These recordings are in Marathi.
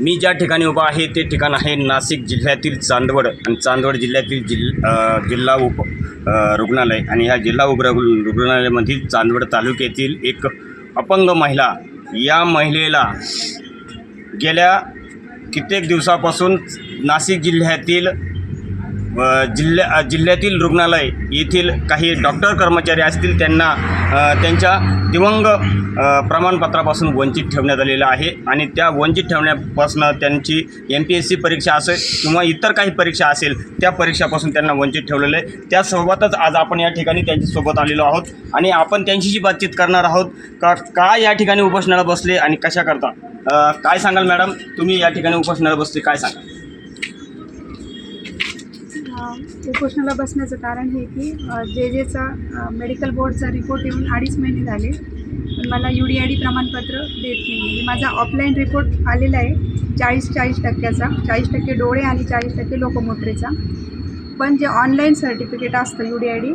मी ज्या ठिकाणी उभा आहे ते ठिकाण आहे नाशिक जिल्ह्यातील चांदवड आणि चांदवड जिल्ह्यातील जिल जिल्हा उप रुग्णालय आणि ह्या जिल्हा उप रुग्णालयामधील चांदवड तालुक्यातील एक अपंग महिला या महिलेला गेल्या कित्येक दिवसापासून नाशिक जिल्ह्यातील जिल्ह्या जिल्ह्यातील रुग्णालय येथील काही डॉक्टर कर्मचारी असतील त्यांना त्यांच्या दिवंग प्रमाणपत्रापासून वंचित ठेवण्यात आलेलं आहे आणि त्या वंचित ठेवण्यापासून त्यांची एम पी एस सी परीक्षा असेल किंवा इतर काही परीक्षा असेल त्या परीक्षापासून त्यांना वंचित ठेवलेलं आहे. त्यासोबतच आज आपण या ठिकाणी त्यांच्यासोबत आलेलो आहोत आणि आपण त्यांच्याशी बातचीत करणार आहोत. का का या ठिकाणी उपोषणाला बसले आणि कशा करता? काय सांगाल मॅडम? तुम्ही या ठिकाणी उपोषणाला बसले काय सांगाल? उपोषणाला बसण्याचं कारण हे की जे जेचा मेडिकल बोर्डचा रिपोर्ट येऊन अडीच महिने झाले पण मला यू डी आय डी प्रमाणपत्र देत नाही. म्हणजे माझा ऑफलाईन रिपोर्ट आलेला आहे चाळीस चाळीस टक्क्याचा. चाळीस टक्के डोळे आणि चाळीस टक्के लोकमोटरीचा पण जे ऑनलाईन सर्टिफिकेट असतं यू डी आय डी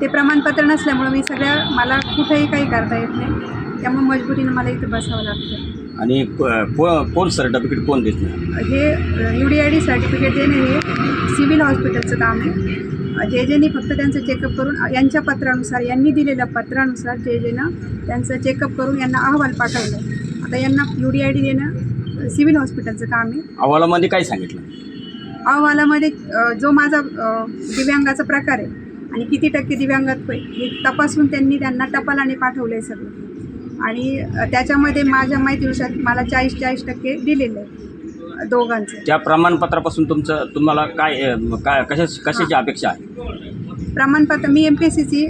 ते प्रमाणपत्र नसल्यामुळं मी सगळ्या मला कुठेही काही करता येत नाही. त्यामुळे मजबुरीनं मला इथं बसावं लागतं. आणि को- कोण सर्टिफिकेट कोण देत नाही? हे U D I D certificate देणे हे सिव्हिल हॉस्पिटलचं काम आहे. जे जेनी फक्त त्यांचं चेकअप करून यांच्या पत्रानुसार यांनी दिलेल्या पत्रानुसार जे जेनं त्यांचं चेकअप करून यांना अहवाल पाठवलं. आता यांना यू डी आय डी देणं सिव्हिल हॉस्पिटलचं काम आहे. अहवालामध्ये काय सांगितलं? अहवालामध्ये जो माझा दिव्यांगाचा प्रकार आहे आणि किती टक्के दिव्यांगात हे तपासून त्यांनी त्यांना टपालाने पाठवलं आहे सगळं. आणि त्याच्यामध्ये माझ्या माहितीनुसार मला चाळीस चाळीस टक्के दिलेलं आहे दोघांचं. त्या प्रमाणपत्रापासून तुमचं तुम्हाला काय काय कशा कशाची अपेक्षा आहे? प्रमाणपत्र मी एम पी एस सीची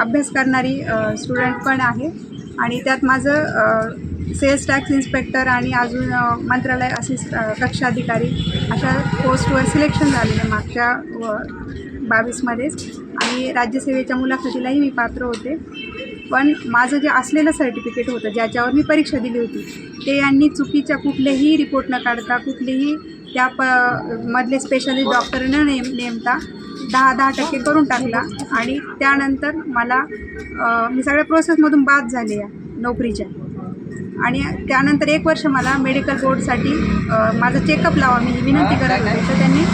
अभ्यास करणारी स्टुडंट पण आहे. आणि त्यात माझं सेल्स टॅक्स इन्स्पेक्टर आणि अजून मंत्रालय असिस्ट अ, कक्ष अधिकारी अशा पोस्टवर सिलेक्शन झालेलं आहे मागच्या व बावीसमध्येच. आणि राज्यसेवेच्या मुलाखतीलाही मी पात्र होते. पण माझं जे असलेलं सर्टिफिकेट होतं ज्याच्यावर मी परीक्षा दिली होती ते यांनी चुकीच्या कुठलेही रिपोर्ट न काढता कुठलेही त्या प मधले स्पेशलिस्ट डॉक्टर न नेम नेमता दहा दहा टक्के करून टाकला. आणि त्यानंतर मला मी सगळ्या प्रोसेसमधून बाद झाले या नोकरीच्या. आणि त्यानंतर एक वर्ष मला मेडिकल बोर्डसाठी माझं चेकअप लावा मी विनंती होते तर त्यांनी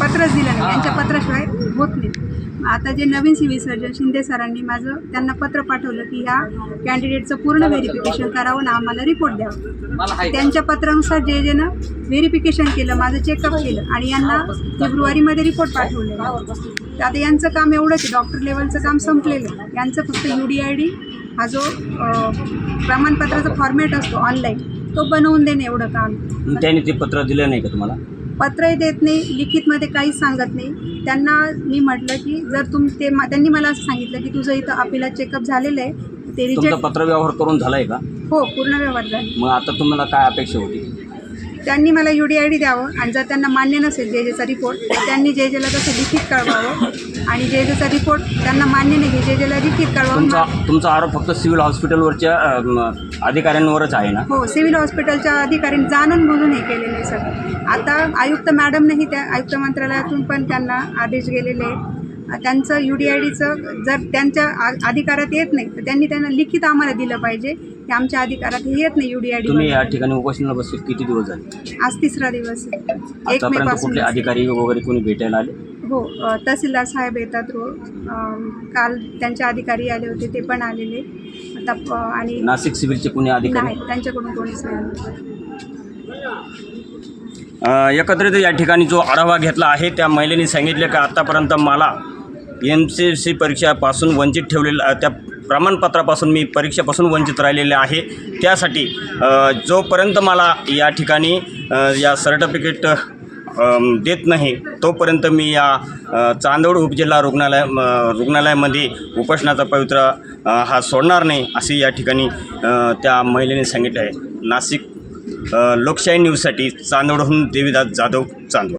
पत्रच दिलं नाही. यांच्या पत्राशिवाय होत नाही. आता जे नवीन सिव्हिल सर्जन शिंदे सरांनी माझं त्यांना पत्र पाठवलं की ह्या कॅन्डिडेटचं पूर्ण व्हेरिफिकेशन करावं आणि आम्हाला रिपोर्ट द्यावा. त्यांच्या पत्रानुसार जे जेनं व्हेरिफिकेशन केलं माझं चेकअप केलं आणि यांना फेब्रुवारीमध्ये रिपोर्ट पाठवले तर आता यांचं काम एवढंच आहे डॉक्टर लेवलचं काम संपलेलं आहे. यांचं फक्त यू डी आय डी हा जो प्रमाणपत्राचा फॉर्मॅट असतो ऑनलाईन तो बनवून देणे एवढं काम. त्याने ते पत्र दिलं नाही का तुम्हाला? पत्रही देत नाही लिखितमध्ये काहीच सांगत नाही. त्यांना मी म्हटलं की जर तुम ते मा- त्यांनी मला असं सांगितलं की तुझं इथं अपिला चेकअप झालेलं आहे. ते तुमचा रिजेक्ट पत्रव्यवहार करून झालाय का? हो पूर्ण व्यवहार झाले. मग आता तुम्हाला काय अपेक्षा होती? त्यांनी मला यू डी आय डी द्यावं आणि जर त्यांना मान्य नसेल जे जेचा रिपोर्ट तर त्यांनी जे जेला तसं लिखित कळवावं आणि जे जेचा रिपोर्ट त्यांना मान्य नाही जे जेला लिखित कळवावं तुमचा तुमचा आरोप फक्त सिव्हिल हॉस्पिटलवरच्या अ, म, अधिकाऱ्यांवरच आहे ना? हो सिव्हिल हॉस्पिटलच्या अधिकाऱ्यांनी जाणून बुजून हे केलेलं आहे सगळं. आता आयुक्त मॅडमनेही त्या आयुक्त मंत्रालयातून पण त्यांना आदेश गेलेले आहेत. त्यांचं यू डी आय डीचं जर त्यांच्या आ- अधिकारात येत नाही तर त्यांनी त्यांना लिखित आम्हाला दिलं पाहिजे की आमच्या अधिकारात हे येत नाही यू डी आय तुम्ही या डी ठिकाणी उपोषणाला बसले किती दिवस झाले? आज तिसरा दिवस आहे. एक आतापर्यंत मेपासून कुठले अधिकारी वगैरे कोणी भेटायला आले? हो अ, तहसीलदार साहेब येतात रोज अम, काल त्यांचे अधिकारी आले होते ते पण आलेले. आता प- आणि नाशिक सिव्हिलचे कोणी अधिकारी? नाही त्यांच्याकडून कोणीच नाही. अ, एकत्रित या ठिकाणी जो आढावा घेतला आहे त्या महिलेने सांगितले का आत्तापर्यंत मला एम सी सी परीक्षापासून वंचित ठेवलेलं त्या प्रमाणपत्रापासून मी परीक्षेपासून वंचित राहिलेले आहे. त्यासाठी जोपर्यंत मला या ठिकाणी या सर्टिफिकेट देत नाही तोपर्यंत मी या चांदवड उपजिल्हा रुग्णालय रुग्णालयामध्ये उपोषणाचा पवित्र हा सोडणार नाही असे या ठिकाणी त्या महिलेने सांगितले आहे. नाशिक लोकशाही न्यूजसाठी चांदवडहून देवीदास जाधव चांदवड